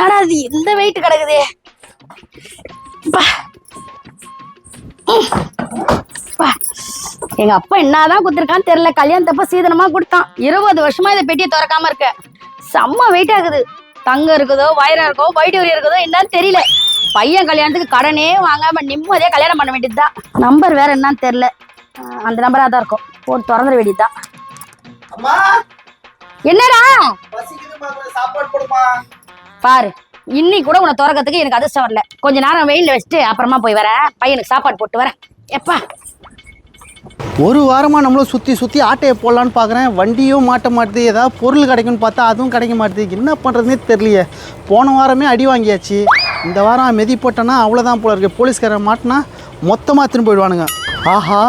என்னடா இது? இந்த வெயிட் கிடக்குதே. எங்க அப்பா என்னதான் குத்துருக்கான்னு தெரியல. கல்யாணத்தப்ப சீதனமா கொடுத்தான். இருபது வருஷமா இந்த பெட்டியை திறக்காம இருக்க. செம்ம வெயிட் ஆகுது. தங்கம் இருக்குதோ வயிறா இருக்கோ வைடூரி இருக்குதோ என்னன்னு தெரியல. பையன் கல்யாணத்துக்கு கடனே வாங்காம நிம்மதியா கல்யாணம் பண்ண வேண்டியதுதான். நம்பர் வேற என்னன்னு தெரியல. அந்த நம்பரா தான் இருக்கும். போட்டு திறந்துட வேண்டியதுதான். என்னடா? சாப்பாடு போடுமா பாரு இன்னைக்கு கூட உன்னை திறக்கிறதுக்கு எனக்கு அதிர்ஷ்டம் வரல. கொஞ்ச நேரம் வெயிலில் வச்சுட்டு அப்புறமா போய் வரேன் பையனுக்கு சாப்பாடு போட்டு வரேன் எப்பா? ஒரு வாரமாக நம்மளும் சுற்றி சுற்றி ஆட்டையை போடலான்னு பார்க்குறேன் வண்டியும் மாட்ட மாட்டுது. ஏதாவது பொருள் கிடைக்கும்னு பார்த்தா அதுவும் கிடைக்க மாட்டுது. என்ன பண்ணுறதுனே தெரியலையே. போன வாரமே அடி வாங்கியாச்சு. இந்த வாரம் மெதி போட்டேன்னா அவ்வளோதான் போல இருக்கு. போலீஸ்காரன் மாட்டினா மொத்தமாக திரும்ப போயிடுவானுங்க. ஆஹா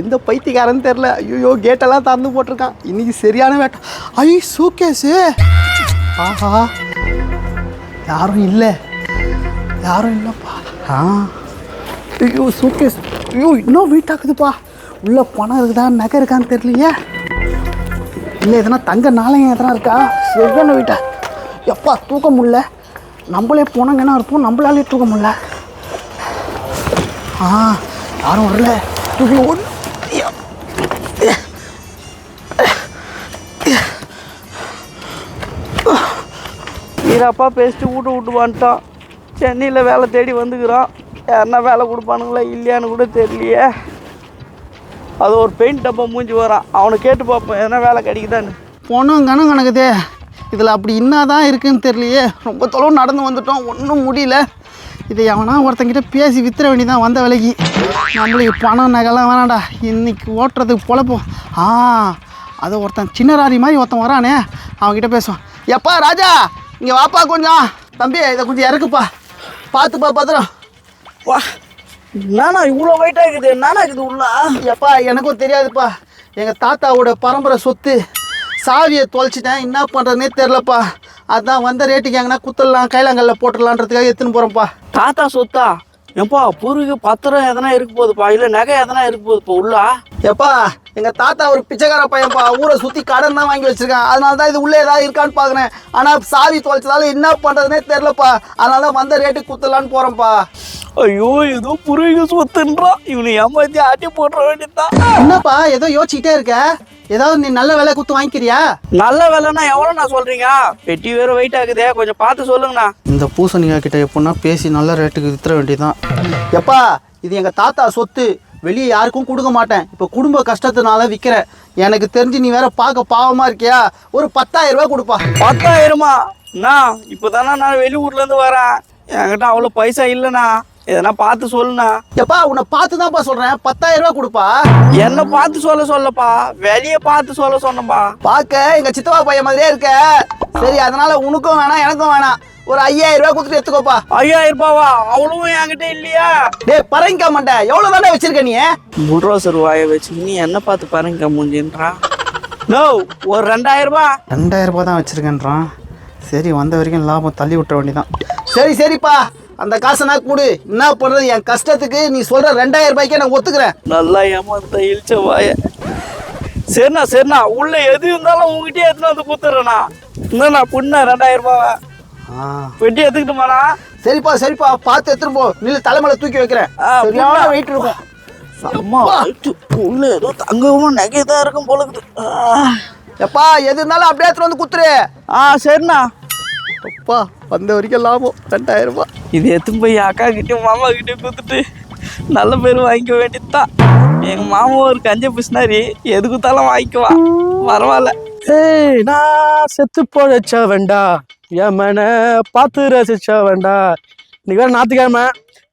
எந்த பைத்தியக்காரன்னு தெரில ஐயோ கேட்டெல்லாம் திறந்து போட்டிருக்கான். இன்றைக்கி சரியான வேட்டம் ஐ சூக்கேஸு ஆஹா யாரும் இல்லை. யாரும் இல்லைப்பா. ஆ. ஐயோ சூட்கேஸ் ஐயோ இன்னும் வெயிட் ஆகுதுப்பா உள்ளே பணம் இருக்குதா நகை இருக்கான்னு தெரியலையே. இல்லை எதனா தங்க நாளைங்க எதனா இருக்கா? சரியான வெயிட்டா எப்பா தூக்க முடில நம்மளே போனாங்கன்னா இருப்போம் நம்மளாலே தூக்க முடில ஆ யாரும் வரல. தூக்கி ஒன்று வீரப்பா பேசிட்டு வீட்டு விட்டு வந்துட்டான். சென்னையில் வேலை தேடி வந்துக்கிறான். யாருன்னா வேலை கொடுப்பானுங்களா இல்லையான்னு கூட தெரியலையே. அது ஒரு பெயிண்ட் டப்பா மூஞ்சி வரான். அவனை கேட்டு பார்ப்போம் எதனா வேலை கிடைக்குதான்னு. பணம் கணம் கணக்குதே. இதில் அப்படி என்ன தான் இருக்குன்னு தெரியலையே. ரொம்ப தொலைவு நடந்து வந்துட்டோம். ஒன்றும் முடியல. இதை எவனா ஒருத்தங்கிட்ட பேசி வித்துற வேண்டியதான் வந்த விலைக்கு. நம்மளுக்கு பணம் நகைலாம் வேணாடா இன்னைக்கு ஓட்டுறதுக்கு பொழப்போம். ஆ அது ஒருத்தன் சின்ன ராணி மாதிரி ஒருத்தன் வரானே. அவன்கிட்ட பேசுவான். எப்பா ராஜா! இங்கே வாப்பா கொஞ்சம் தம்பி இதை கொஞ்சம் இறக்குப்பா. பார்த்துப்பா பத்திரம். வா. நானா இவ்வளோ வெயிட்டாக இருக்குது? நானா இருக்குது உள்ள? எப்பா எனக்கும் தெரியாதுப்பா. எங்கள் தாத்தாவோட பரம்பரை சொத்து சாவியை தொலைச்சிட்டேன். என்ன பண்ணுறதுனே தெரிலப்பா அதான் வந்த ரேட்டுக்கு எங்கன்னா குத்தலாம் கைலாங்கல்ல போட்டுடலான்றதுக்காக எடுத்துன்னு போகிறேன்ப்பா தாத்தா சொத்தா? ஏப்பா பூர்வீக பத்திரம் எதனா இருக்கு போகுதுப்பா? இல்லை நகை எதனா இருக்கு போகுதுப்பா உள்ளா? எப்பா எங்கள் தாத்தா ஒரு பிச்சைக்கார பையன்ப்பா ஊரை சுற்றி கடன் தான் வாங்கி வச்சிருக்கேன். அதனால தான் இது உள்ளே ஏதாவது இருக்கான்னு பார்க்குறேன். ஆனால் சாவி தொலைச்சதால என்ன பண்ணுறதுனே தெரிலப்பா அதனால தான் வந்த ரேட்டுக்கு குத்தலான்னு போகிறேன்ப்பா ஐயோ ஏதோ பூர்வீக சொத்துன்றான் இவனை ஏமாத்தி ஆட்டி போட்டுற வேண்டியதுதான். என்னப்பா ஏதோ யோசிச்சுக்கிட்டே இருக்க? ஏதாவது நீ நல்ல விலை குத்து வாங்கிக்கிறியா? நல்ல வேலைன்னா எவ்வளோ நான் சொல்றீங்க? பெட்டி வேற வெயிட் ஆகுதே கொஞ்சம் பார்த்து சொல்லுங்கண்ணா. இந்த பூசணிக்காய் கிட்ட எப்படின்னா பேசி நல்ல ரேட்டுக்கு வித்துற வேண்டியதுதான். எப்பா இது எங்க தாத்தா சொத்து. வெளியே யாருக்கும் கொடுக்க மாட்டேன். இப்போ குடும்ப கஷ்டத்தினால விற்கிறேன் எனக்கு தெரிஞ்சு நீ வேற பார்க்க பாவமா இருக்கியா? ஒரு பத்தாயிரம் ரூபாய் கொடுப்பா. பத்தாயிரமா? அண்ணா இப்போதானே நான் வெளியூர்ல இருந்து வரேன். என்கிட்ட அவ்வளோ பைசா இல்லைண்ணா. எதனா பார்த்து சொல்லுண்ணா. எப்பா உன்னை பார்த்து தான்ப்பா சொல்றேன். பத்தாயிரம் ரூபாய் கொடுப்பா. என்ன பார்த்து சொல்ல சொல்லப்பா? வெளியே பார்த்து சொல்ல சொன்னப்பா பார்க்க எங்க சித்தப்பா பையன் மாதிரியே இருக்க. சரி அதனால உனக்கும் வேணாம் எனக்கும் வேணாம். ஒரு ஐயாயிரம் ரூபாய் கொடுத்துட்டு எடுத்துக்கோப்பா. ஐயாயிரம் ரூபாவா? அவ்வளவும் என்கிட்ட இல்லையா? டேய் பரங்கிக்க மாட்டேன். எவ்வளவு தானே வச்சிருக்க நீ? புல்ரோசர் வாயை வச்சு நீ என்ன பார்த்து பாருங்க மூஞ்சின்றா? நோ ஒரு ரெண்டாயிரம் ரூபாய் ரெண்டாயிரம் ரூபாய் தான் வச்சிருக்கேன்றான். சரி வந்த வரைக்கும் லாபம் தள்ளி விட்டுற வேண்டியதான் சரி சரிப்பா. அந்த காசை நான் கொடு. என்ன பண்றது? என் கஷ்டத்துக்கு நீ சொல்ற ரெண்டாயிரம் ரூபாய்க்கே நான் ஒத்துக்கிறேன். நல்லா ஏமாத்த இழிச்ச வாய. சரிண்ணா சரிண்ணா. உள்ள எது இருந்தாலும் உங்ககிட்டயே எடுத்துன்னு வந்து கொடுத்துட்றேண்ணா. இந்தண்ணா புண்ணா ரெண்டாயிரம் ரூபாவா. பெட்டி எடுத்துக்கிட்டுமாண்ணா. சரிப்பா சரிப்பா. பார்த்து எடுத்துட்டு போ. நில்லு தலைமையில தூக்கி வைக்கிறேன். சரியான. வெயிட் இருக்கும். அம்மா உள்ள ஏதோ தங்கமும் நகை தான் இருக்கும் போல. எப்பா எது இருந்தாலும் அப்படியே எடுத்துட்டு வந்து குத்துரு ஆ சரிண்ணா. அப்பா வந்த வரைக்கும் லாபம். ரெண்டாயிரம் ரூபாய். இது எடுத்துன்னு போய் அக்கா கிட்டயும் மாமா கிட்டயும் கொடுத்துட்டு நல்ல பேர் வாங்கிக்க வேண்டியதுதான் எங்க மாமா ஒரு கஞ்ச பிசினாரி எது கொடுத்தாலும் வாங்கிக்குவா. பரவாயில்ல. ஏய் நான் செத்து பொழைச்ச வேண்டா என் மன பார்த்து ரசிச்ச வேண்டா இன்னைக்கு வேற ஞாயிற்றுக்கிழமை.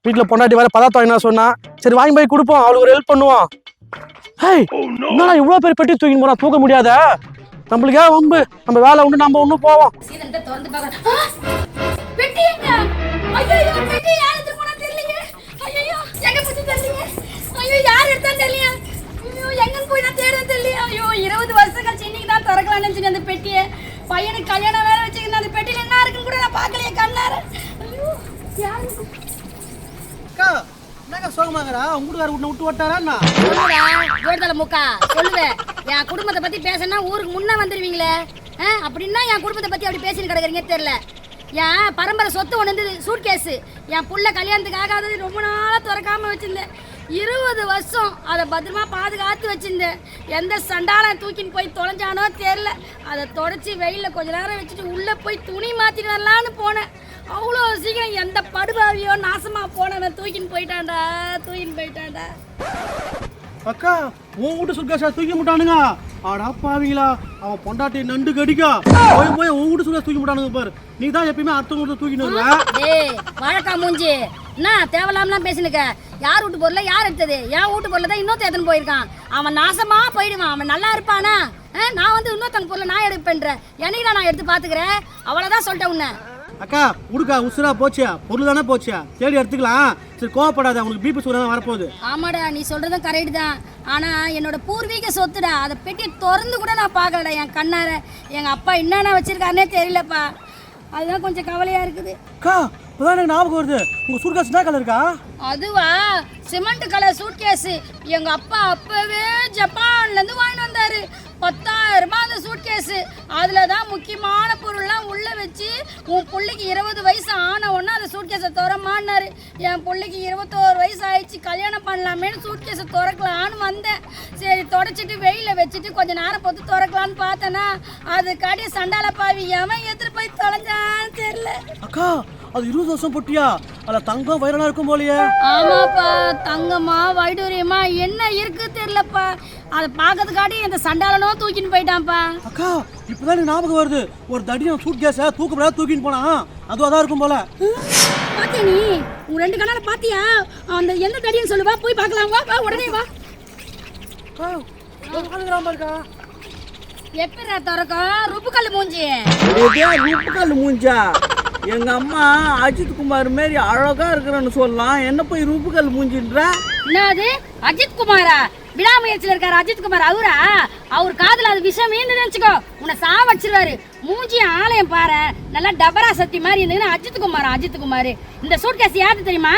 வீட்டில் பொண்டாட்டி வேற பதார்த்தம் வாங்கினா சொன்னா சரி வாங்கி போய் கொடுப்போம். அவளுக்கு ஒரு ஹெல்ப் பண்ணுவோம். ஏய் என்னடா இவ்வளோ பெரிய பெட்டி தூக்கின்னு போனா தூக்க முடியாத? நம்மளுக்கு வம்பு. நம்ம வேலை உண்டு நம்ம ஒன்றும் போவோம். அந்த பெட்டியை. பையனுக்கு கல்யாணம் வேற வச்சுக்கணும் அந்த பெட்டியில என்ன இருக்குன்னு கூட நான் பார்க்கலையே கண்ணார. ஐயோ யாரு அக்கா என்னக்கா சோகமாகறா? உங்க வீட்டுக்கார விட்டு விட்டு விட்டாரா ஜோடிதல முக்கா சொல்லுவேன் என் குடும்பத்தை பத்தி பேசினா ஊருக்கு முன்ன வந்துருவீங்களே. ஆ, அப்படின்னா என் குடும்பத்தை பத்தி அப்படி பேசிட்டு கிடக்குறீங்க தெரியல. என் பரம்பரை சொத்து ஒன்று இருந்தது சூட் கேஸு என் புள்ள கல்யாணத்துக்கு ஆகாதது ரொம்ப நாளாக திறக்காம வச்சுருந்தேன். இருபது வருஷம் அதை பத்திரமா பாதுகாத்து வச்சிருந்தேன். எந்த சண்டாலம் தூக்கின்னு போய் தொலைஞ்சானோ தெரில அதை தொடச்சி வெயிலில் கொஞ்ச நேரம் வச்சுட்டு உள்ளே போய் துணி மாற்றிட்டு வரலான்னு போனேன். அவ்வளோ சீக்கிரம் எந்த படுபாவியோ நாசமாக போனவன் தூக்கின்னு போயிட்டான்டா தூக்கின்னு போயிட்டான்டா. அக்கா உன் வீட்டு சுர்காஷா தூக்கி முட்டானுங்க. ஆடா பாவீங்களா அவன் பொண்டாட்டி நண்டு கடிக்கா. போய் போய் உன் வீட்டு சுர்காஷ் தூக்கி முட்டானுங்க பாரு. நீ தான் எப்பயுமே அடுத்தவங்க வீட்டு தூக்கிட்டு வருவ. வழக்கா மூஞ்சி. என்ன தேவலாம்லாம் பேசினுக்க. யார் வீட்டு பொருளை யார் எடுத்தது? என் வீட்டு பொருளை தான் இன்னொருத்த எடுத்துன்னு போயிருக்கான். அவன் நாசமா போயிடுவான். அவன் நல்லா இருப்பானா? ஆ, நான் வந்து இன்னொருத்தங்க பொருளை நான் எடுப்பேன்ற. என்னைக்கு நான் எடுத்து பாத்துக்கிறேன் அவ்வளவுதான் சொல்லிட்டேன் உன்னை. அக்கா உடுக்கா உசுரா போச்சியா? பொருள் தானே போச்சியா? தேடி எடுத்துக்கலாம். சரி கோவப்படாத உனக்கு பிபி சுகர் தான் வரப்போகுது. ஆமாடா நீ சொல்றதும் கரெக்ட் தான். ஆனா என்னோட பூர்வீக சொத்துடா அதை பெட்டி திறந்து கூட நான் பார்க்கலடா என் கண்ணார. எங்க அப்பா என்னென்ன வச்சிருக்காருனே தெரியலப்பா. அதுதான் கொஞ்சம் கவலையா இருக்குது. அக்கா இப்போதான் எனக்கு ஞாபகம் வருது. உங்க சுர்காஷ் என்ன கலர் இருக்கா? அதுவா? சிமெண்ட் கலர் சூட்கேஸ் எங்க அப்பா அப்பவே ஜப்பான்ல இருந்து வாங்கிட்டு வந்தாரு. பத்தாயிரம் ரூபாய் அந்த சூட்கேஸ் அதுல தான் முக்கியமான பொருள்லாம் உள்ள வச்சு உன் பிள்ளைக்கு இருபது வயசு ஆன உடனே அந்த சூட்கேஸை திறமான்னாரு என் பிள்ளைக்கு இருபத்தோரு வயசு ஆயிடுச்சு கல்யாணம் பண்ணலாமேன்னு சூட்கேஸை திறக்கலான்னு வந்தேன். சரி தொடச்சிட்டு வெயில வச்சுட்டு கொஞ்ச நேரம் பொத்து திறக்கலான்னு பார்த்தேன்னா அது கடி சண்டால பாவி எவன் எடுத்துட்டு போய் தொலைஞ்சான்னு தெரியல. அக்கா அது இருபது வருஷம் பொட்டியா? அதில் தங்கம் வைரலா இருக்கும் போலயே. ஆமாப்பா தங்கம்மா வைடூரியமா என்ன இருக்கு தெரியலப்பா. அதை பார்க்கறதுக்காட்டி இந்த சண்டாலனும் தூக்கின்னு போயிட்டான்ப்பா. அக்கா இப்போதான் எனக்கு ஞாபகம் வருது. ஒரு தடியன் சூட் கேஸை தூக்கப்படாத தூக்கின்னு போனா அதுவும் அதான் இருக்கும் போல. பாத்தியா நீ? உன் ரெண்டு கண்ணால பாத்தியா? அந்த எந்த தடின்னு சொல்லுவா போய் பார்க்கலாம். வா வா உடனே வா. இருக்கா எப்படா திறக்கும்? ருப்புக்கல் மூஞ்சி ரூப்புக்கல் மூஞ்சா? எங்க அம்மா அஜித் குமார் மாரி அழகா இருக்கிறேன்னு சொல்லலாம். என்ன போய் ரூப்புக்கல் மூஞ்சின்ற? என்னது? அஜித் குமாரா? விடாமுயற்சியில் இருக்காரு அஜித் குமார். அவரா? அவர் காதுல அது விஷம் நினைச்சுக்கோ. உன்னை சாவடிச்சிருவாரு மூஞ்சி ஆலயம் பாரு நல்லா டபரா சத்தி மாதிரி இருந்ததுன்னு அஜித் குமார்? அஜித் குமார். இந்த சூட்கேஸ் யாரு தெரியுமா?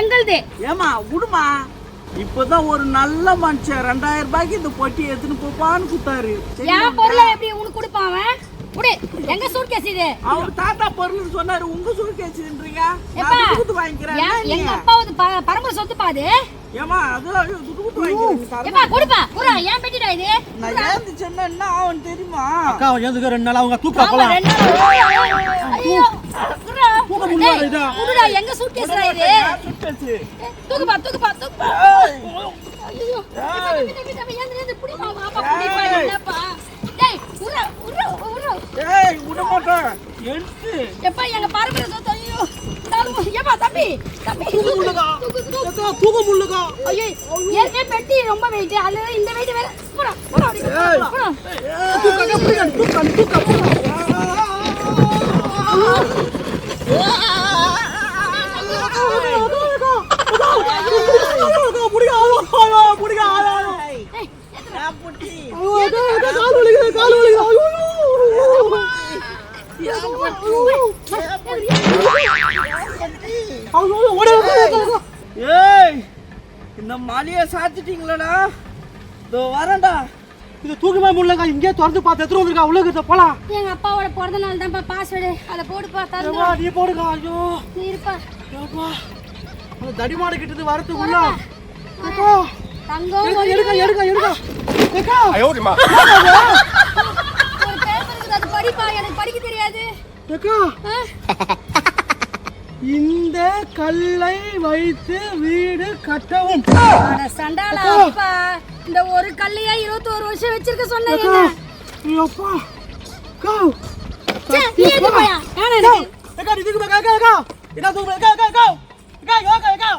எங்களுது. ஏமா விடுமா இப்போதான் ஒரு நல்ல மனுஷன். ரெண்டாயிரம் ரூபாய்க்கு இந்த பொட்டி எடுத்துன்னு போப்பான்னு கொடுத்தாரு என் பொருளை எப்படி உனக்கு கொடுப்பான் குடு எங்க சூட்கேஸ் இது? அவர் தாத்தா பொருள்னு சொன்னாரு. உங்க எப்பா நான் துட்டு வாங்கிக்கிறேன். எங்க நீ? அப்பாவது ப- பரம்பரை சொத்து பாது ஏமா அது துட்டு கொடுத்து வாங்கிக்கிறேன். எப்பா கொடுப்பா குரா ஏன் பெட்டிடா இது? நான் ஏந்துச்சேன்னா என்ன ஆகும் தெரியுமா? அக்கா அவன் எழுந்துக்க ரெண்டு நாள் அவங்க தூக்கா போலாம். ரெண்டு நாள். ஐயோ, குர்ரா. தூக்க முடியல, டேய், இதா. குடுடா, எங்க சூட்கேஸ்டா இது. ஏய், தூக்குப்பா தூக்குப்பா தூக்குப்பா. ஐயோ தம்பி, ஏந்து, ஏந்து, புடிப்பா, வாப்பா, புடிப்பா, என்னப்பா. டேய், உர்ரா, உர்ரா, உர்ரா. ஏய், விட மாட்டேன். எடுத்து. எப்பா, எங்க பரம்பரை சொத்து, ஐயோ. தாரு, ஏப்பா, தம்பி, தம்பி. தூக்கு, தூக்கு. அக்கா தூக்க முடியலக்கா ஐயோ, ஏற்கனவே பெட்டி ரொம்ப வெயிட் அதுல இந்த வெயிட் வேற. போடா போடா போடா. தூக்கா பிடிக்காது தூக்கா தூக்கா. சாத்திட்டீங்களடா. இதோ வரேன்டா. இது தூக்கமே முடியலக்கா இங்கே திறந்து பார்த்து எடுத்துட்டு வந்திருக்கா. உலகத்தை போலாம். எங்க அப்பாவோட பிறந்த நாள் தான்ப்பா பாஸ்வேர்டு அதை போடுப்பா தரணும் நீ போடுக்கா. ஐயோ. நீ இருப்பா. ஏப்பா அந்த தடிமாடு கிட்டது வரத்துக்குள்ள அக்கா தங்கம் எடுக்க ஒரு எடுக்க எடுக்க எடுக்க. அக்கா ஒரு பேப்பர் இருக்குது அது படிப்பா. எனக்கு படிக்க தெரியாது. அக்கா ஆ? இந்த கல்லை வைத்து வீடு கட்டவும். அட சண்டாளா அப்பா. இந்த ஒரு கல்லையா இருபத்தோரு வருஷம் வச்சிருக்க என்ன? அப்பா ச்சே, நீ எதுக்கு போயா? எனக்கு. அக்கா இதுக்கு அக்கா அக்கா அக்கா. என்ன தூக்கு அக்கா அக்கா.